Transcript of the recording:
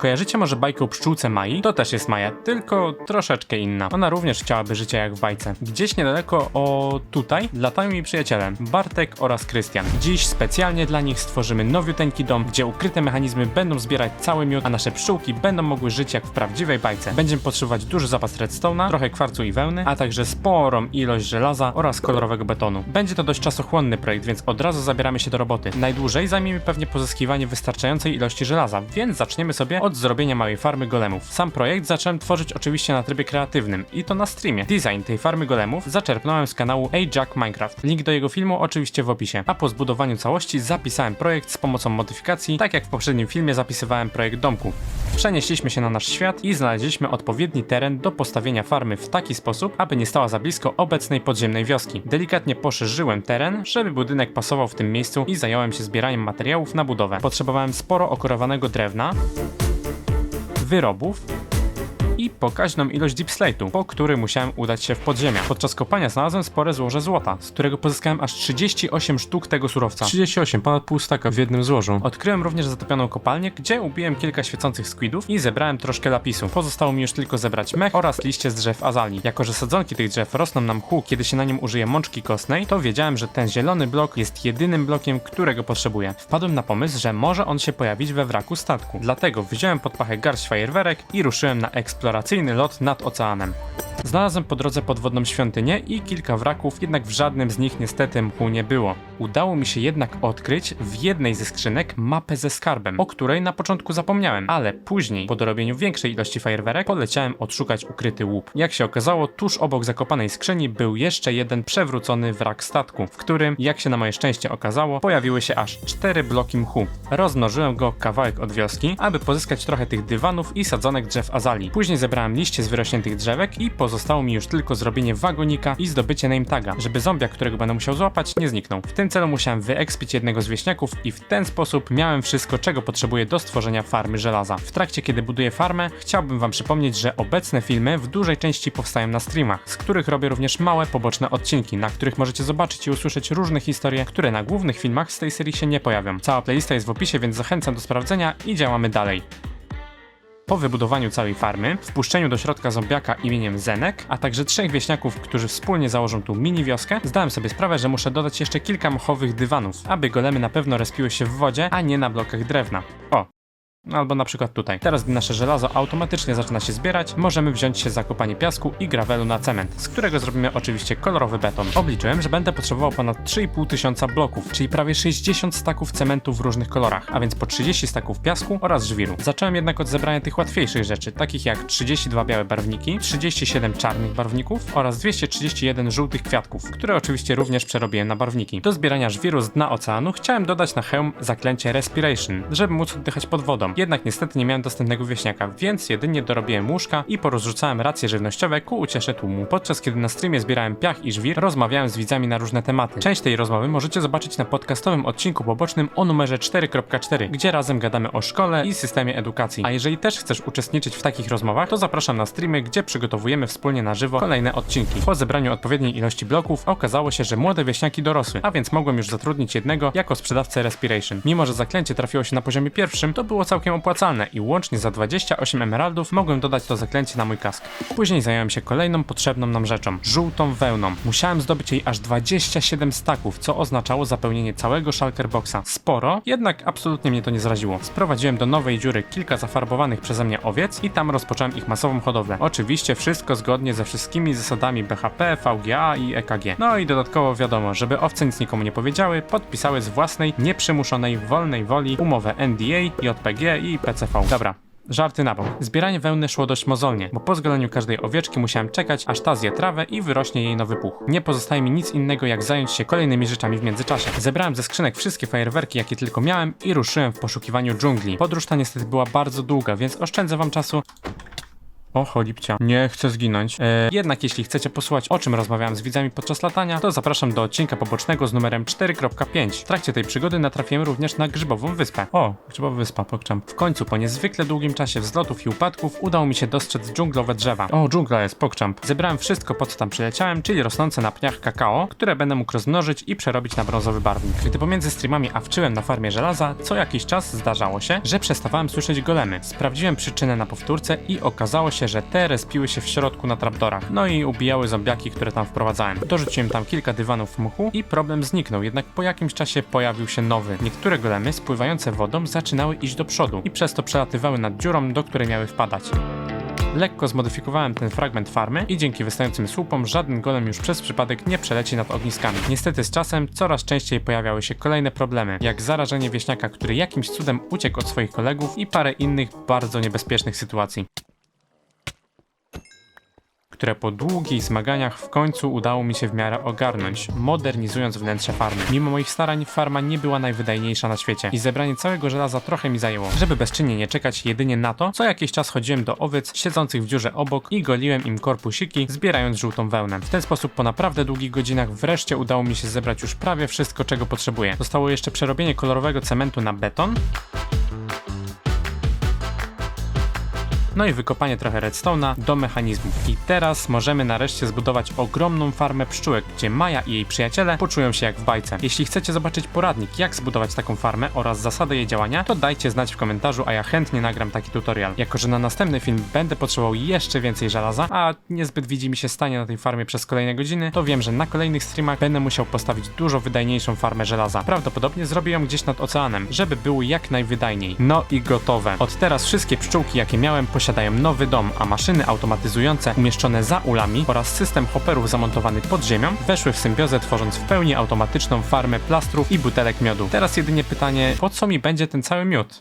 Kojarzycie może bajkę o pszczółce Mai? To też jest Maja, tylko troszeczkę inna. Ona również chciałaby życia jak w bajce. Gdzieś niedaleko o tutaj latają jej przyjaciele, Bartek oraz Krystian. Dziś specjalnie dla nich stworzymy nowiuteńki dom, gdzie ukryte mechanizmy będą zbierać cały miód, a nasze pszczółki będą mogły żyć jak w prawdziwej bajce. Będziemy potrzebować duży zapas redstone'a, trochę kwarcu i wełny, a także sporą ilość żelaza oraz kolorowego betonu. Będzie to dość czasochłonny projekt, więc od razu zabieramy się do roboty. Najdłużej zajmie mi pewnie pozyskiwanie wystarczającej ilości żelaza, więc zaczniemy sobie zrobienia małej farmy golemów. Sam projekt zacząłem tworzyć oczywiście na trybie kreatywnym i to na streamie. Design tej farmy golemów zaczerpnąłem z kanału Ajax Minecraft. Link do jego filmu oczywiście w opisie. A po zbudowaniu całości zapisałem projekt z pomocą modyfikacji, tak jak w poprzednim filmie zapisywałem projekt domku. Przenieśliśmy się na nasz świat i znaleźliśmy odpowiedni teren do postawienia farmy w taki sposób, aby nie stała za blisko obecnej podziemnej wioski. Delikatnie poszerzyłem teren, żeby budynek pasował w tym miejscu i zająłem się zbieraniem materiałów na budowę. Potrzebowałem sporo okorowanego drewna, wyrobów i pokaźną ilość deep slate'u, po który musiałem udać się w podziemia. Podczas kopania znalazłem spore złoże złota, z którego pozyskałem aż 38 sztuk tego surowca. 38, ponad pół staka w jednym złożu. Odkryłem również zatopioną kopalnię, gdzie ubiłem kilka świecących squidów i zebrałem troszkę lapisu. Pozostało mi już tylko zebrać mech oraz liście z drzew azalii. Jako, że sadzonki tych drzew rosną na mchu, kiedy się na nim użyje mączki kostnej, to wiedziałem, że ten zielony blok jest jedynym blokiem, którego potrzebuję. Wpadłem na pomysł, że może on się pojawić we wraku statku. Dlatego wziąłem pod pachę garść fajerwerek i ruszyłem na eksploracyjny lot nad oceanem. Znalazłem po drodze podwodną świątynię i kilka wraków, jednak w żadnym z nich niestety mchu nie było. Udało mi się jednak odkryć w jednej ze skrzynek mapę ze skarbem, o której na początku zapomniałem, ale później, po dorobieniu większej ilości fajerwerek, poleciałem odszukać ukryty łup. Jak się okazało, tuż obok zakopanej skrzyni był jeszcze jeden przewrócony wrak statku, w którym, jak się na moje szczęście okazało, pojawiły się aż cztery bloki mchu. Rozmnożyłem go kawałek od wioski, aby pozyskać trochę tych dywanów i sadzonek drzew azalii. Później zebrałem liście z wyrośniętych drzewek i pozostało mi już tylko zrobienie wagonika i zdobycie name taga, żeby zombia, którego będę musiał złapać, nie zniknął. W tym celu musiałem wyekspić jednego z wieśniaków i w ten sposób miałem wszystko, czego potrzebuję do stworzenia farmy żelaza. W trakcie, kiedy buduję farmę, chciałbym wam przypomnieć, że obecne filmy w dużej części powstają na streamach, z których robię również małe poboczne odcinki, na których możecie zobaczyć i usłyszeć różne historie, które na głównych filmach z tej serii się nie pojawią. Cała playlista jest w opisie, więc zachęcam do sprawdzenia i działamy dalej. Po wybudowaniu całej farmy, wpuszczeniu do środka zombiaka imieniem Zenek, a także trzech wieśniaków, którzy wspólnie założą tu mini wioskę, zdałem sobie sprawę, że muszę dodać jeszcze kilka mchowych dywanów, aby golemy na pewno respiły się w wodzie, a nie na blokach drewna. O, Albo na przykład tutaj. Teraz, gdy nasze żelazo automatycznie zaczyna się zbierać, możemy wziąć się za kopanie piasku i gravelu na cement, z którego zrobimy oczywiście kolorowy beton. Obliczyłem, że będę potrzebował ponad 3,5 tysiąca bloków, czyli prawie 60 staków cementu w różnych kolorach, a więc po 30 staków piasku oraz żwiru. Zacząłem jednak od zebrania tych łatwiejszych rzeczy, takich jak 32 białe barwniki, 37 czarnych barwników oraz 231 żółtych kwiatków, które oczywiście również przerobiłem na barwniki. Do zbierania żwiru z dna oceanu chciałem dodać na hełm zaklęcie Respiration, żeby móc oddychać pod wodą. Jednak niestety nie miałem dostępnego wieśniaka, więc jedynie dorobiłem łóżka i porozrzucałem racje żywnościowe ku uciesze tłumu. Podczas kiedy na streamie zbierałem piach i żwir, rozmawiałem z widzami na różne tematy. Część tej rozmowy możecie zobaczyć na podcastowym odcinku pobocznym o numerze 4.4, gdzie razem gadamy o szkole i systemie edukacji. A jeżeli też chcesz uczestniczyć w takich rozmowach, to zapraszam na streamy, gdzie przygotowujemy wspólnie na żywo kolejne odcinki. Po zebraniu odpowiedniej ilości bloków okazało się, że młode wieśniaki dorosły, a więc mogłem już zatrudnić jednego jako sprzedawcę Respiration. Mimo, że zaklęcie trafiło się na poziomie pierwszym, to było całkiem opłacalne i łącznie za 28 emeraldów mogłem dodać to zaklęcie na mój kask. Później zająłem się kolejną potrzebną nam rzeczą żółtą wełną. Musiałem zdobyć jej aż 27 staków, co oznaczało zapełnienie całego shulker boxa. Sporo, jednak absolutnie mnie to nie zraziło. Sprowadziłem do nowej dziury kilka zafarbowanych przeze mnie owiec i tam rozpocząłem ich masową hodowlę. Oczywiście wszystko zgodnie ze wszystkimi zasadami BHP, VGA i EKG. No i dodatkowo wiadomo, żeby owce nic nikomu nie powiedziały, podpisały z własnej, nieprzymuszonej, wolnej woli umowę NDA, JPG i PCV. Dobra, Żarty na bok. Zbieranie wełny szło dość mozolnie, bo po zgoleniu każdej owieczki musiałem czekać, aż ta zje trawę i wyrośnie jej nowy puch. Nie pozostaje mi nic innego, jak zająć się kolejnymi rzeczami w międzyczasie. Zebrałem ze skrzynek wszystkie fajerwerki, jakie tylko miałem i ruszyłem w poszukiwaniu dżungli. Podróż ta niestety była bardzo długa, więc oszczędzę wam czasu O, cholipcia. Nie chcę zginąć. E, jednak jeśli chcecie posłuchać o czym rozmawiałem z widzami podczas latania, to zapraszam do odcinka pobocznego z numerem 4.5. W trakcie tej przygody natrafiłem również na Grzybową Wyspę. O, Grzybowa Wyspa, pokczam. W końcu, po niezwykle długim czasie wzlotów i upadków, udało mi się dostrzec dżunglowe drzewa. O, dżungla jest, pokczam. Zebrałem wszystko, po co tam przyleciałem, czyli rosnące na pniach kakao, które będę mógł rozmnożyć i przerobić na brązowy barwnik. Gdy pomiędzy streamami awczyłem na farmie żelaza, co jakiś czas zdarzało się, że przestawałem słyszeć golemy. Sprawdziłem przyczynę na powtórce i okazało się, że te respiły się w środku na trapdorach, no i ubijały zombiaki, które tam wprowadzałem. Dorzuciłem tam kilka dywanów mchu i problem zniknął, jednak po jakimś czasie pojawił się nowy. Niektóre golemy spływające wodą zaczynały iść do przodu i przez to przelatywały nad dziurą, do której miały wpadać. Lekko zmodyfikowałem ten fragment farmy i dzięki wystającym słupom żaden golem już przez przypadek nie przeleci nad ogniskami. Niestety z czasem coraz częściej pojawiały się kolejne problemy, jak zarażenie wieśniaka, który jakimś cudem uciekł od swoich kolegów i parę innych bardzo niebezpiecznych sytuacji które po długich zmaganiach w końcu udało mi się w miarę ogarnąć, modernizując wnętrze farmy. Mimo moich starań farma nie była najwydajniejsza na świecie i zebranie całego żelaza trochę mi zajęło. Żeby bezczynnie nie czekać jedynie na to, co jakiś czas chodziłem do owiec siedzących w dziurze obok i goliłem im korpusiki, zbierając żółtą wełnę. W ten sposób po naprawdę długich godzinach wreszcie udało mi się zebrać już prawie wszystko, czego potrzebuję. Zostało jeszcze przerobienie kolorowego cementu na beton, no i wykopanie trochę redstone'a do mechanizmów. I teraz możemy nareszcie zbudować ogromną farmę pszczółek, gdzie Maja i jej przyjaciele poczują się jak w bajce. Jeśli chcecie zobaczyć poradnik, jak zbudować taką farmę oraz zasady jej działania, to dajcie znać w komentarzu, a ja chętnie nagram taki tutorial. Jako, że na następny film będę potrzebował jeszcze więcej żelaza, a niezbyt widzi mi się stanie na tej farmie przez kolejne godziny, to wiem, że na kolejnych streamach będę musiał postawić dużo wydajniejszą farmę żelaza. Prawdopodobnie zrobię ją gdzieś nad oceanem, żeby było jak najwydajniej. No i gotowe. Od teraz wszystkie pszczółki, jakie miałem, posiadają nowy dom, a maszyny automatyzujące umieszczone za ulami oraz system hopperów zamontowany pod ziemią weszły w symbiozę, tworząc w pełni automatyczną farmę plastrów i butelek miodu. Teraz jedynie pytanie, po co mi będzie ten cały miód?